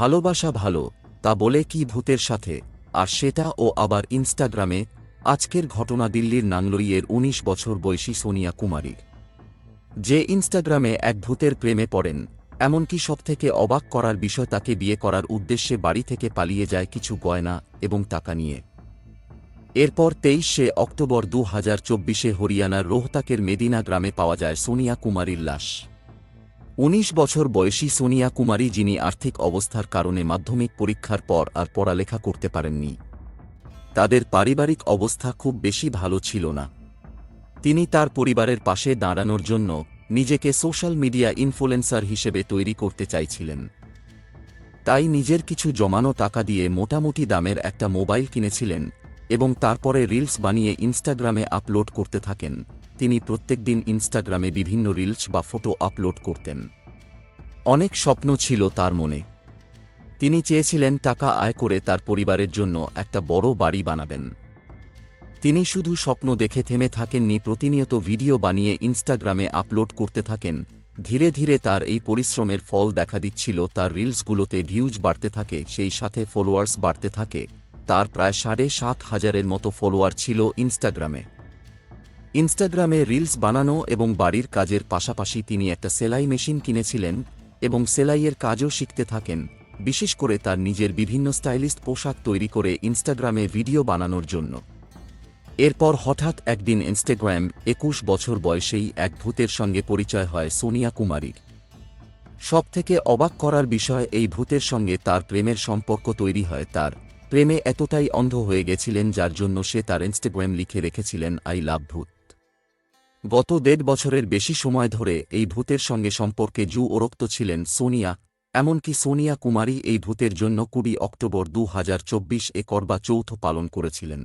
ভালোবাসা ভালো, তা বলে কি ভূতের সাথে? আর সেটা ও আবার ইনস্টাগ্রামে, আজকের ঘটনা দিল্লির নাংলইয়ের ১৯ বছর বয়সী সোনিয়া কুমারীর। যে ইনস্টাগ্রামে এক ভূতের প্রেমে পড়েন, এমনকি সবথেকে অবাক করার বিষয় তাকে বিয়ে করার উদ্দেশ্যে বাড়ি থেকে পালিয়ে যায় কিছু গয়না এবং টাকা নিয়ে। এরপর তেইশে অক্টোবর দু হাজার চব্বিশে হরিয়ানার রোহতাকের মেদিনা গ্রামে পাওয়া যায় সোনিয়া কুমারীর লাশ। উনিশ বছর বয়সী সোনিয়া কুমারী যিনি আর্থিক অবস্থার কারণে মাধ্যমিক পরীক্ষার পর আর পড়ালেখা করতে পারেননি। তাদের পারিবারিক অবস্থা খুব বেশি ভালো ছিল না। তিনি তার পরিবারের পাশে দাঁড়ানোর জন্য নিজেকে সোশ্যাল মিডিয়া ইনফ্লুয়েন্সার হিসেবে তৈরি করতে চাইছিলেন। তাই নিজের কিছু জমানো টাকা দিয়ে মোটামুটি দামের একটা মোবাইল কিনেছিলেন এবং তারপরে রিলস বানিয়ে ইনস্টাগ্রামে আপলোড করতে থাকেন। তিনি প্রত্যেকদিন ইনস্টাগ্রামে বিভিন্ন রিলস বা ফটো আপলোড করতেন। অনেক স্বপ্ন ছিল তার মনে। তিনি চেয়েছিলেন টাকা আয় করে তার পরিবারের জন্য একটা বড় বাড়ি বানাবেন। তিনি শুধু স্বপ্ন দেখে থেমে থাকেননি, প্রতিনিয়ত ভিডিও বানিয়ে ইনস্টাগ্রামে আপলোড করতে থাকেন। ধীরে ধীরে তার এই পরিশ্রমের ফল দেখা দিচ্ছিল, তার রিলসগুলোতে ভিউজ বাড়তে থাকে, সেই সাথে ফলোয়ার্স বাড়তে থাকে। তার প্রায় সাড়ে সাত হাজারের মতো ফলোয়ার ছিল ইনস্টাগ্রামে। ইনস্টাগ্রামে রিলস বানানো এবং বাড়ির কাজের পাশাপাশি তিনি একটা সেলাই মেশিন কিনেছিলেন এবং সেলাইয়ের কাজও শিখতে থাকেন, বিশেষ করে তার নিজের বিভিন্ন স্টাইলিস্ট পোশাক তৈরি করে ইনস্টাগ্রামে ভিডিও বানানোর জন্য। এরপর হঠাৎ একদিন ইনস্টাগ্রাম একুশ বছর বয়সেই এক ভূতের সঙ্গে পরিচয় হয় সোনিয়া কুমারীর। সবথেকে অবাক করার বিষয়, এই ভূতের সঙ্গে তার প্রেমের সম্পর্ক তৈরি হয়। তার প্রেমে এতটাই অন্ধ হয়ে গেছিলেন যার জন্য সে তার ইনস্টাগ্রাম লিখে রেখেছিলেন, আই লাভ ভূত। গত দেড় বছরের বেশি সময় ধরে এই ভূতের সঙ্গে সম্পর্কে জু ওরক্ত ছিলেন সোনিয়া, এমনকি সোনিয়া কুমারী এই ভূতের জন্য কুড়ি অক্টোবর দু হাজার চব্বিশ এ করবা চৌথ পালন করেছিলেন।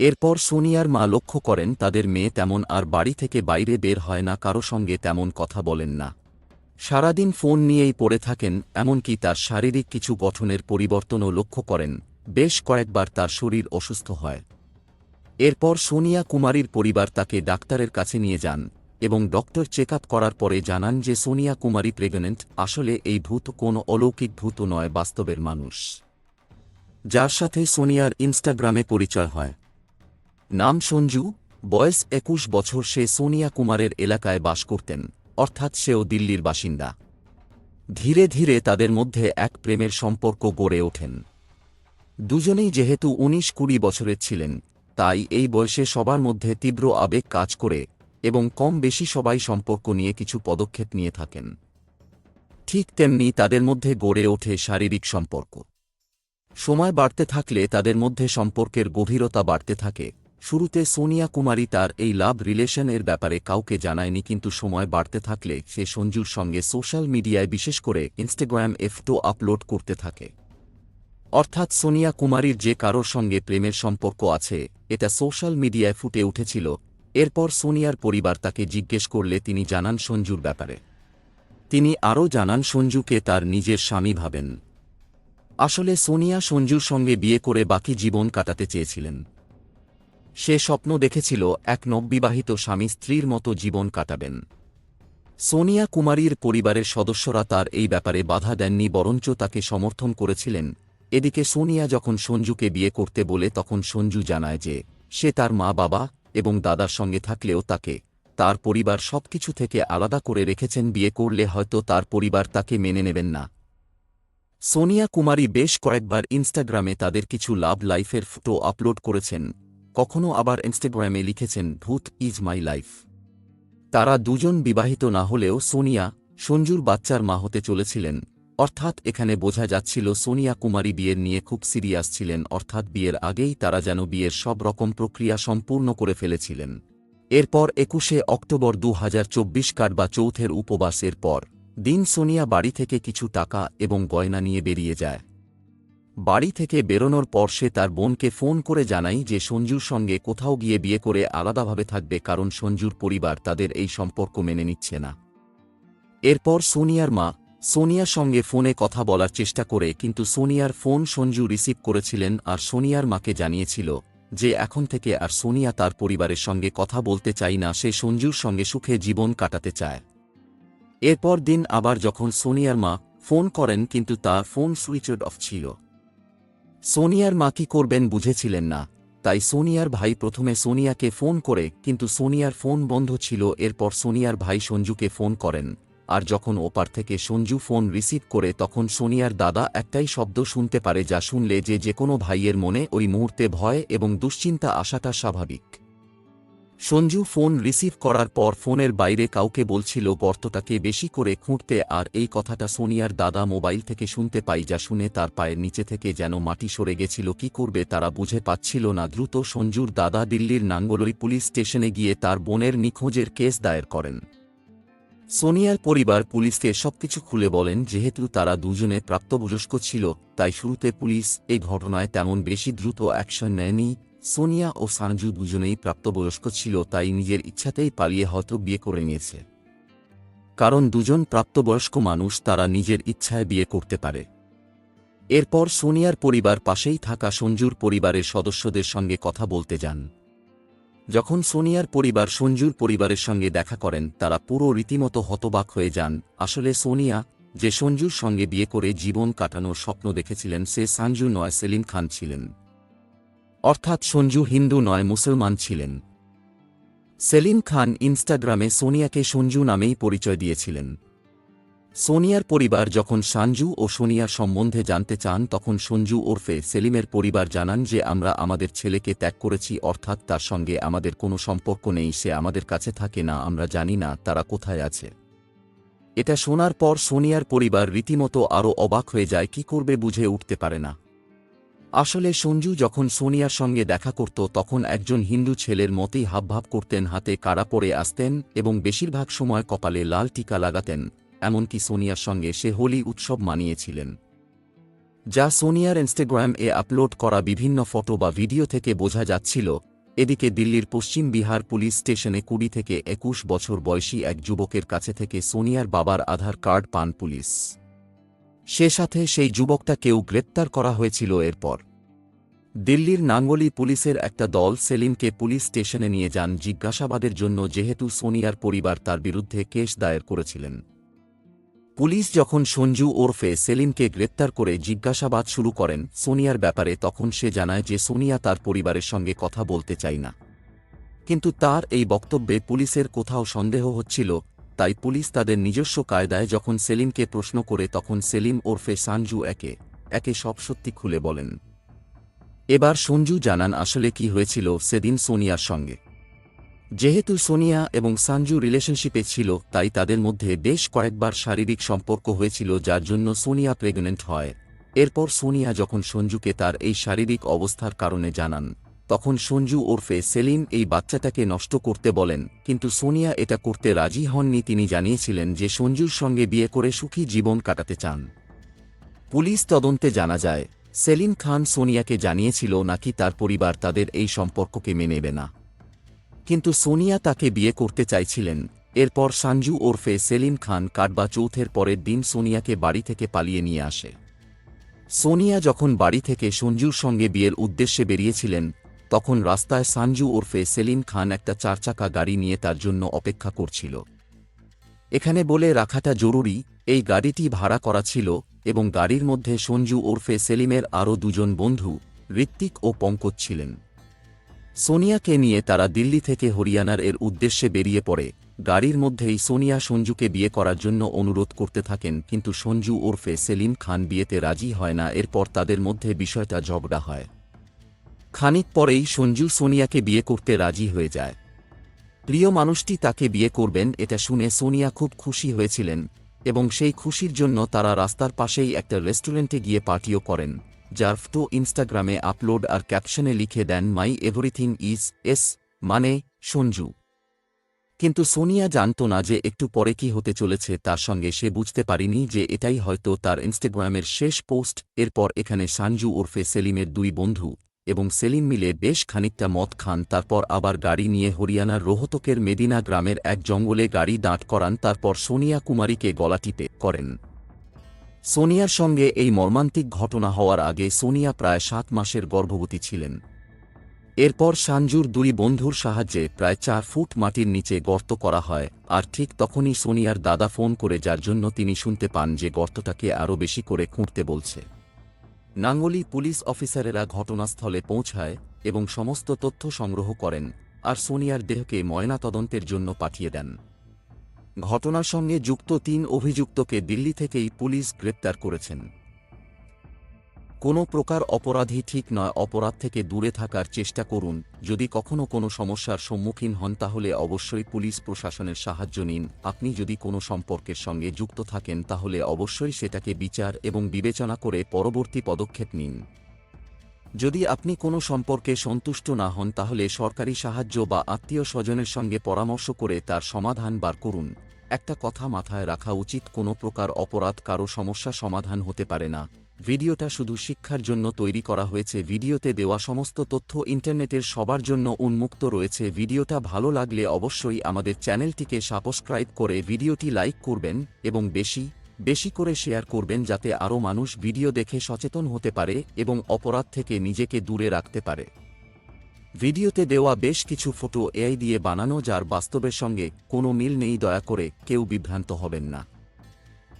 এরপর সোনিয়ার মা লক্ষ্য করেন, তাদের মেয়ে তেমন আর বাড়ি থেকে বাইরে বের হয় না, কারও সঙ্গে তেমন কথা বলেন না। সারাদিন ফোন নিয়েই পড়ে থাকেন, এমনকি তার শারীরিক কিছু গঠনের পরিবর্তনও লক্ষ্য করেন। বেশ কয়েকবার তার শরীর অসুস্থ হয়। এরপর সোনিয়া কুমারীর পরিবার তাকে ডাক্তারের কাছে নিয়ে যান এবং ডক্টর চেক করার পরে জানান যে সোনিয়া কুমারী প্রেগনেন্ট, আসলে এই ভূত কোনো অলৌকিক ভূত নয়, বাস্তবের মানুষ। যার সাথে সোনিয়ার ইনস্টাগ্রামে পরিচয় হয়। নাম সঞ্জু, বয়স একুশ বছর, সে সোনিয়া কুমারের এলাকায় বাস করতেন, অর্থাৎ সেও দিল্লির বাসিন্দা। ধীরে ধীরে তাদের মধ্যে এক প্রেমের সম্পর্ক গড়ে ওঠেন। দুজনেই যেহেতু উনিশ কুড়ি বছরের ছিলেন তাই এই বয়সে সবার মধ্যে তীব্র আবেগ কাজ করে এবং কম বেশি সবাই সম্পর্ক নিয়ে কিছু পদক্ষেপ নিয়ে থাকেন। ঠিক তেমনি তাদের মধ্যে গড়ে ওঠে শারীরিক সম্পর্ক। সময় বাড়তে থাকলে তাদের মধ্যে সম্পর্কের গভীরতা বাড়তে থাকে। শুরুতে সোনিয়া কুমারী তার এই লাভ রিলেশনের ব্যাপারে কাউকে জানায়নি কিন্তু সময় বাড়তে থাকলে সে সঞ্জুর সঙ্গে সোশ্যাল মিডিয়ায় বিশেষ করে ইনস্টাগ্রাম এফটো আপলোড করতে থাকে। অর্থাৎ সোনিয়া কুমারীর যে কারোর সঙ্গে প্রেমের সম্পর্ক আছে, এটা সোশ্যাল মিডিয়ায় ফুটে উঠেছিল, এরপর সোনিয়ার পরিবার তাকে জিজ্ঞেস করলে তিনি জানান সঞ্জুর ব্যাপারে। তিনি আরও জানান সঞ্জুকে তার নিজের স্বামী ভাবেন। আসলে সোনিয়া সঞ্জুর সঙ্গে বিয়ে করে বাকি জীবন কাটাতে চেয়েছিলেন। সে স্বপ্ন দেখেছিল এক নববিবাহিত স্বামী স্ত্রীর মতো জীবন কাটাবেন। সোনিয়া কুমারীর পরিবারের সদস্যরা তার এই ব্যাপারে বাধা দেননি, বরঞ্চ তাকে সমর্থন করেছিলেন এদিকে সোনিয়া যখন সঞ্জুকে বিয়ে করতে বলে তখন সঞ্জু জানায় যে, সে তার মা বাবা এবং দাদার সঙ্গে থাকলেও তাকে, তার পরিবার সবকিছু থেকে আলাদা করে রেখেছেন বিয়ে করলে হয়তো তার পরিবার তাকে মেনে নেবেন না। সোনিয়া কুমারী বেশ কয়েকবার ইনস্টাগ্রামে তাদের কিছু লাভ লাইফের ফটো আপলোড করেছেন কখনও আবার ইনস্টাগ্রামে লিখেছেন, ভূত ইজ মাই লাইফ তারা দুজন বিবাহিত না হলেও সোনিয়া, সঞ্জুর বাচ্চার মা হতে চলেছিলেন। অর্থাৎ এখানে বোঝা যাচ্ছিল সোনিয়া কুমারী বিয়ের নিয়ে খুব সিরিয়াস ছিলেন, অর্থাৎ বিয়ের আগেই তারা যেন বিয়ের সব রকম প্রক্রিয়া সম্পূর্ণ করে ফেলেছিলেন। এরপর একুশে অক্টোবর দু হাজার চব্বিশ কাটবা চৌথের উপবাসের পর দিন সোনিয়া বাড়ি থেকে কিছু টাকা এবং গয়না নিয়ে বেরিয়ে যায়। বাড়ি থেকে বেরোনোর পর সে তার বোনকে ফোন করে জানাই যে সঞ্জুর সঙ্গে কোথাও গিয়ে বিয়ে করে আলাদাভাবে থাকবে কারণ সঞ্জুর পরিবার তাদের এই সম্পর্ক মেনে নিচ্ছে না। এরপর সোনিয়ার মা সোনিয়ার সঙ্গে ফোনে কথা বলার চেষ্টা করে, কিন্তু সোনিয়ার ফোন সঞ্জু রিসিভ করেছিলেন আর সোনিয়ার মাকে জানিয়েছিল যে এখন থেকে আর সোনিয়া তার পরিবারের সঙ্গে কথা বলতে চাই না, সে সঞ্জুর সঙ্গে সুখে জীবন কাটাতে চায়। এরপর দিন আবার যখন সোনিয়ার মা ফোন করেন, কিন্তু তার ফোন সুইচড অফ ছিল। সোনিয়ার মা কি করবেন বুঝেছিলেন না, তাই সোনিয়ার ভাই প্রথমে সোনিয়াকে ফোন করে, কিন্তু সোনিয়ার ফোন বন্ধ ছিল, এরপর সোনিয়ার ভাই সঞ্জুকে ফোন করেন। আর যখন ওপার থেকে সঞ্জু ফোন রিসিভ করে তখন সোনিয়ার দাদা একটাই শব্দ শুনতে পারে যা শুনলে যে যে কোনো ভাইয়ের মনে ওই মুহূর্তে ভয় এবং দুশ্চিন্তা আসাটা স্বাভাবিক। সঞ্জু ফোন রিসিভ করার পর ফোনের বাইরে কাউকে বলছিল, গর্তটাকে বেশি করে খুঁড়তে। আর এই কথাটা সোনিয়ার দাদা মোবাইল থেকে শুনতে পাই যা শুনে তার পায়ের নিচে থেকে যেন মাটি সরে গেছিল। কি করবে তারা বুঝে পাচ্ছিল না। দ্রুত সঞ্জুর দাদা দিল্লির নাঙ্গলই পুলিশ স্টেশনে গিয়ে তার বোনের নিখোঁজের কেস দায়ের করেন। সোনিয়ার পরিবার পুলিশকে সবকিছু খুলে বলেন, যেহেতু তারা দুজনে প্রাপ্তবয়স্ক ছিল, তাই শুরুতে পুলিশ এই ঘটনায় তেমন বেশি দ্রুত অ্যাকশন নেয়নি। সোনিয়া ও সানজু দুজনেই প্রাপ্তবয়স্ক ছিল, তাই নিজের ইচ্ছাতেই পালিয়ে হয়তো বিয়ে করে নিয়েছে। কারণ দুজন প্রাপ্তবয়স্ক মানুষ, তারা নিজের ইচ্ছায় বিয়ে করতে পারে। এরপর সোনিয়ার পরিবার পাশেই থাকা সঞ্জুর পরিবারের সদস্যদের সঙ্গে কথা বলতে যান। যখন সোনিয়ার পরিবার সঞ্জুর পরিবারের সঙ্গে দেখা করেন, তারা পুরো রীতিমতো হতবাক হয়ে যান। আসলে সোনিয়া, যে সঞ্জুর সঙ্গে বিয়ে করে জীবন কাটানোর স্বপ্ন দেখেছিলেন, সে সাঞ্জু নয়, সেলিম খান ছিলেন। অর্থাৎ সঞ্জু হিন্দু নয়, মুসলমান ছিলেন। সেলিম খান ইনস্টাগ্রামে সোনিয়াকে সঞ্জু নামেই পরিচয় দিয়েছিলেন। সোনিয়ার পরিবার যখন সাঞ্জু ও সোনিয়ার সম্বন্ধে জানতে চান, তখন সঞ্জু ওরফে সেলিমের পরিবার জানান যে, আমরা আমাদের ছেলেকে ত্যাগ করেছি, অর্থাৎ তার সঙ্গে আমাদের কোনো সম্পর্ক নেই, সে আমাদের কাছে থাকে না, আমরা জানি না তারা কোথায় আছে এটা শোনার পর সোনিয়ার পরিবার রীতিমতো আরও অবাক হয়ে যায়, কি করবে বুঝে উঠতে পারে না আসলে সঞ্জু যখন সোনিয়ার সঙ্গে দেখা করত, তখন একজন হিন্দু ছেলের মতেই হাবভাব করতেন, হাতে কাড়া পরে আসতেন এবং বেশিরভাগ সময় কপালে লাল টিকা লাগাতেন। এমনকি সোনিয়ার সঙ্গে সে হোলি উৎসব মানিয়েছিলেন। যা সোনিয়ার ইনস্টাগ্রাম এ আপলোড করা বিভিন্ন ফটো বা ভিডিও থেকে বোঝা যাচ্ছিল, এদিকে দিল্লির পশ্চিম বিহার পুলিশ স্টেশনে কুড়ি থেকে একুশ বছর বয়সী এক যুবকের কাছে থেকে সোনিয়ার বাবার আধার কার্ড পান পুলিশ। সে সাথে সেই যুবকটাকেও গ্রেপ্তার করা হয়েছিল এরপর। দিল্লির নাঙ্গলি পুলিশের একটা দল সেলিমকে পুলিশ স্টেশনে নিয়ে যান জিজ্ঞাসাবাদের জন্য যেহেতু সোনিয়ার পরিবার তার বিরুদ্ধে কেস দায়ের করেছিলেন। পুলিশ যখন সঞ্জু ওরফে সেলিমকে গ্রেপ্তার করে জিজ্ঞাসাবাদ শুরু করেন সোনিয়ার ব্যাপারে, তখন সে জানায় যে সোনিয়া তার পরিবারের সঙ্গে কথা বলতে চাই না। কিন্তু তার এই বক্তব্যে পুলিশের কোথাও সন্দেহ হচ্ছিল, তাই পুলিশ তাদের নিজস্ব কায়দায় যখন সেলিমকে প্রশ্ন করে তখন সেলিম ওরফে সানজু একে একে সব সত্যি খুলে বলেন। এবার সঞ্জু জানান আসলে কি হয়েছিল সেদিন সোনিয়ার সঙ্গে। যেহেতু সোনিয়া এবং সানজু রিলেশনশিপে ছিল, তাই তাদের মধ্যে বেশ কয়েকবার শারীরিক সম্পর্ক হয়েছিল যার জন্য সোনিয়া প্রেগনেন্ট হয়। এরপর সোনিয়া যখন সঞ্জুকে তার এই শারীরিক অবস্থার কারণে জানান, তখন সঞ্জু ওরফে সেলিম এই বাচ্চাটাকে নষ্ট করতে বলেন, কিন্তু সোনিয়া এটা করতে রাজি হননি। তিনি জানিয়েছিলেন যে সঞ্জুর সঙ্গে বিয়ে করে সুখী জীবন কাটাতে চান। পুলিশ তদন্তে জানা যায়, সেলিম খান সোনিয়াকে জানিয়েছিল নাকি তার পরিবার তাদের এই সম্পর্ককে মেনে নেবে না। কিন্তু সোনিয়া তাকে বিয়ে করতে চাইছিলেন। এরপর সাঞ্জু ওরফে সেলিম খান কাটবা চৌথের পরের দিন সোনিয়াকে বাড়ি থেকে পালিয়ে নিয়ে আসে। সোনিয়া যখন বাড়ি থেকে সঞ্জুর সঙ্গে বিয়ের উদ্দেশ্যে বেরিয়েছিলেন, তখন রাস্তায় সাঞ্জু ওরফে সেলিম খান একটা চারচাকা গাড়ি নিয়ে তার জন্য অপেক্ষা করছিল। এখানে বলে রাখাটা জরুরি, এই গাড়িটি ভাড়া করা ছিল এবং গাড়ির মধ্যে সঞ্জু ওরফে সেলিমের আরও দুজন বন্ধু, ঋত্বিক ও পঙ্কজ ছিলেন। সোনিয়াকে নিয়ে তারা দিল্লি থেকে হরিয়ানার এর উদ্দেশ্যে বেরিয়ে পড়ে। গাড়ির মধ্যেই সোনিয়া সঞ্জুকে বিয়ে করার জন্য অনুরোধ করতে থাকেন, কিন্তু সঞ্জু ওরফে সেলিম খান বিয়েতে রাজি হয় না, এরপর তাদের মধ্যে বিষয়টা ঝগড়া হয়। খানিক পরেই সঞ্জু সোনিয়াকে বিয়ে করতে রাজি হয়ে যায়। প্রিয় মানুষটি তাকে বিয়ে করবেন, এটা শুনে সোনিয়া খুব খুশি হয়েছিলেন এবং সেই খুশির জন্য তারা রাস্তার পাশেই একটা রেস্টুরেন্টে গিয়ে পার্টিও করেন। যার ফটো ইনস্টাগ্রামে আপলোড আর ক্যাপশনে লিখে দেন, মাই এভরিথিং ইজ এস মানে সঞ্জু। কিন্তু সোনিয়া জানত না যে একটু পরে কি হতে চলেছে, তার সঙ্গে সে বুঝতে পারিনি যে এটাই হয়তো তার ইনস্টাগ্রামের শেষ পোস্ট। এরপর এখানে সানজু ওরফে সেলিমের দুই বন্ধু এবং সেলিম মিলে বেশ খানিকটা মদ খান। তারপর আবার গাড়ি নিয়ে হরিয়ানার রোহতকের মেদিনা গ্রামের এক জঙ্গলে গাড়ি দাঁড় করান। তারপর সোনিয়া কুমারীকে গলা টিপে করেন। সোনিয়ার সঙ্গে এই মর্মান্তিক ঘটনা হওয়ার আগে সোনিয়া প্রায় সাত মাসের গর্ভবতী ছিলেন। এরপর সাঞ্জুর দুই বন্ধুর সাহায্যে প্রায় চার ফুট মাটির নিচে গর্ত করা হয়, আর ঠিক তখনই সোনিয়ার দাদা ফোন করে যার জন্য তিনি শুনতে পান যে গর্তটাকে আরও বেশি করে খুঁড়তে বলছে। নাঙ্গলি পুলিশ অফিসারেরা ঘটনাস্থলে পৌঁছায় এবং সমস্ত তথ্য সংগ্রহ করেন, আর সোনিয়ার দেহকে ময়নাতদন্তের জন্য পাঠিয়ে দেন। ঘটনার সঙ্গে যুক্ত তিন অভিযুক্তকে দিল্লি থেকেই পুলিশ গ্রেপ্তার করেছেন। কোনো প্রকার অপরাধী ঠিক নয়, অপরাধ থেকে দূরে থাকার চেষ্টা করুন। যদি কখনো কোনো সমস্যার সম্মুখীন হন, তাহলে অবশ্যই পুলিশ প্রশাসনের সাহায্য নিন। আপনি যদি কোনো সম্পর্কের সঙ্গে যুক্ত থাকেন, তাহলে অবশ্যই সেটাকে বিচার এবং বিবেচনা করে পরবর্তী পদক্ষেপ নিন। যদি আপনি কোনো সম্পর্কে সন্তুষ্ট না হন, তাহলে সরকারি সাহায্য বা আত্মীয় স্বজনের সঙ্গে পরামর্শ করে তার সমাধান বার করুন। একটা কথা মাথায় রাখা উচিত, কোনো প্রকার অপরাধ, কারও সমস্যা সমাধান হতে পারে না। ভিডিওটা শুধু শিক্ষার জন্য তৈরি করা হয়েছে, ভিডিওতে দেওয়া সমস্ত তথ্য ইন্টারনেটের সবার জন্য উন্মুক্ত রয়েছে। ভিডিওটা ভালো লাগলে অবশ্যই আমাদের চ্যানেলটিকে সাবস্ক্রাইব করে ভিডিওটি লাইক করবেন এবং বেশি বেশি করে শেয়ার করবেন যাতে আরও মানুষ ভিডিও দেখে সচেতন হতে পারে এবং অপরাধ থেকে নিজেকে দূরে রাখতে পারে। ভিডিওতে দেওয়া বেশ কিছু ফটো এআই দিয়ে বানানো, যার বাস্তবের সঙ্গে কোনো মিল নেই, দয়া করে কেউ বিভ্রান্ত হবেন না।